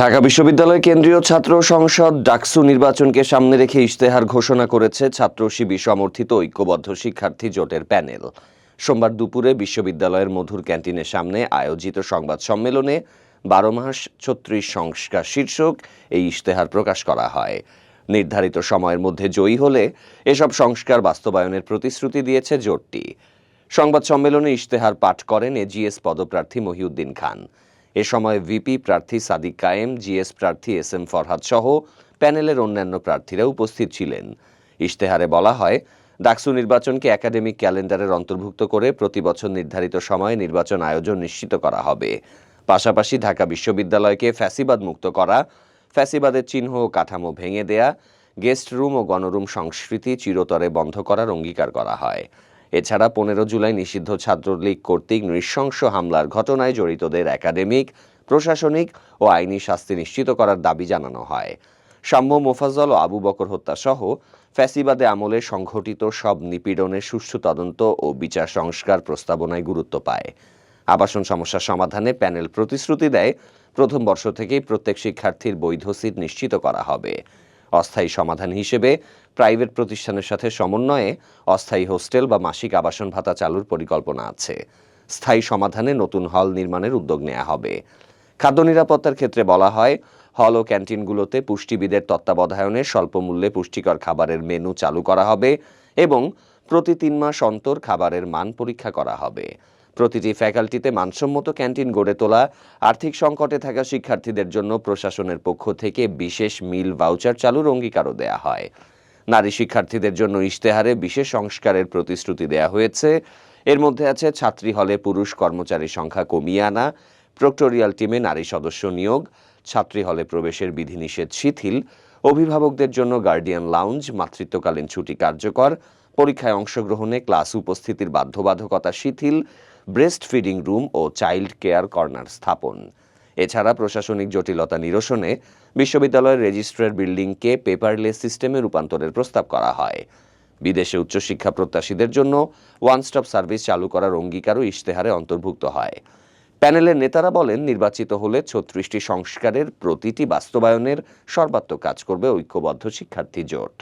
ঢাকা বিশ্ববিদ্যালয় কেন্দ্রীয় ছাত্র সংসদ ডাকসু নির্বাচনকে সামনে রেখে ইশতেহার ঘোষণা করেছে ছাত্র শিবির সমর্থিত ঐক্যবদ্ধ শিক্ষার্থী জোটের প্যানেল। সোমবার দুপুরে বিশ্ববিদ্যালয়ের মধুর ক্যান্টিনের সামনে আয়োজিত সংবাদ সম্মেলনে বারো মাস ছত্রিশ সংস্কার শীর্ষক এই ইশতেহার প্রকাশ করা হয়। নির্ধারিত সময়ের মধ্যে জয়ী হলে এসব সংস্কার বাস্তবায়নের প্রতিশ্রুতি দিয়েছে জোটটি। সংবাদ সম্মেলনে ইশতেহার পাঠ করেন এজিএস পদপ্রার্থী মহিউদ্দিন খান। এ সময় ভিপি প্রার্থী সাদিক কায়েম, জিএস প্রার্থী এস এম ফরহাদ সহ প্যানেলের অন্যান্য প্রার্থীরা উপস্থিত ছিলেন। ইশতেহারে বলা হয়, ডাকসু নির্বাচনকে একাডেমিক ক্যালেন্ডারের অন্তর্ভুক্ত করে প্রতি বছর নির্ধারিত সময়ে নির্বাচন আয়োজন নিশ্চিত করা হবে। পাশাপাশি ঢাকা বিশ্ববিদ্যালয়কে ফ্যাসিবাদ মুক্ত করা, ফ্যাসিবাদের চিহ্ন ও কাঠামো ভেঙে দেয়া, গেস্ট রুম ও গণরুম সংস্কৃতি চিরতরে বন্ধ করার অঙ্গীকার করা হয়। এছাড়া পনেরো জুলাই নিষিদ্ধ ছাত্রলীগ কর্তৃক নৃশংস হামলার ঘটনায় জড়িতদের একাডেমিক, প্রশাসনিক ও আইনি শাস্তি নিশ্চিত করার দাবি জানানো হয়। সাম্য মোফাজ্জল ও আবু বকর হত্যাসহ ফ্যাসিবাদে আমলে সংঘটিত সব নিপীড়নের সুষ্ঠু তদন্ত ও বিচার সংস্কার প্রস্তাবনায় গুরুত্ব পায়। আবাসন সমস্যা সমাধানে প্যানেল প্রতিশ্রুতি দেয়। প্রথম বর্ষ থেকেই প্রত্যেক শিক্ষার্থীর বৈধ সিট নিশ্চিত করা হবে। অস্থায়ী সমাধান হিসেবে প্রাইভেট প্রতিষ্ঠানের সাথে সমন্বয়ে অস্থায়ী হোস্টেল বা মাসিক আবাসন ভাতা চালুর পরিকল্পনা আছে। স্থায়ী সমাধানে নতুন হল নির্মাণের উদ্যোগ নেওয়া হবে। খাদ্য নিরাপত্তার ক্ষেত্রে বলা হয়, হল ও ক্যান্টিনগুলোতে পুষ্টিবিদের তত্ত্বাবধায়নে স্বল্প মূল্যে পুষ্টিকর খাবারের মেনু চালু করা হবে এবং প্রতি তিন মাস অন্তর খাবারের মান পরীক্ষা করা হবে। প্রতিটি ফ্যাকাল্টিতে মানসম্মত ক্যান্টিন গড়ে তোলা, আর্থিক সংকটে থাকা শিক্ষার্থীদের জন্য প্রশাসনের পক্ষ থেকে বিশেষ মিল ভাউচার চালুর অঙ্গীকারও দেয়া হয়। নারী শিক্ষার্থীদের জন্য ইশতেহারে বিশেষ সংস্কারের প্রতিশ্রুতি দেয়া হয়েছে। এর মধ্যে আছে ছাত্রী হলে পুরুষ কর্মচারীর সংখ্যা কমিয়ে আনা, প্রক্টোরিয়াল টিমে নারী সদস্য নিয়োগ, ছাত্রী হলে প্রবেশের বিধিনিষেধ শিথিল, অভিভাবকদের জন্য গার্ডিয়ান লাউঞ্জ, মাতৃত্বকালীন ছুটি কার্যকর পরীক্ষায় অংশগ্রহণে ক্লাস উপস্থিতির বাধ্যবাধকতা শিথিল ব্রেস্ট ফিডিং রুম ও চাইল্ড কেয়ার কর্নার স্থাপন। এছাড়া প্রশাসনিক জটিলতা নিরসনে বিশ্ববিদ্যালয়ের রেজিস্ট্রার বিল্ডিংকে পেপারলেস সিস্টেমে রূপান্তরের প্রস্তাব করা হয়। বিদেশে উচ্চশিক্ষা প্রত্যাশীদের জন্য ওয়ান স্টপ সার্ভিস চালু করার অঙ্গীকারও ইশতেহারে অন্তর্ভুক্ত হয়। প্যানেলের নেতারা বলেন, নির্বাচিত হলে ছত্রিশটি সংস্কারের প্রতিটি বাস্তবায়নের সর্বাত্মক কাজ করবে ঐক্যবদ্ধ শিক্ষার্থী জোট।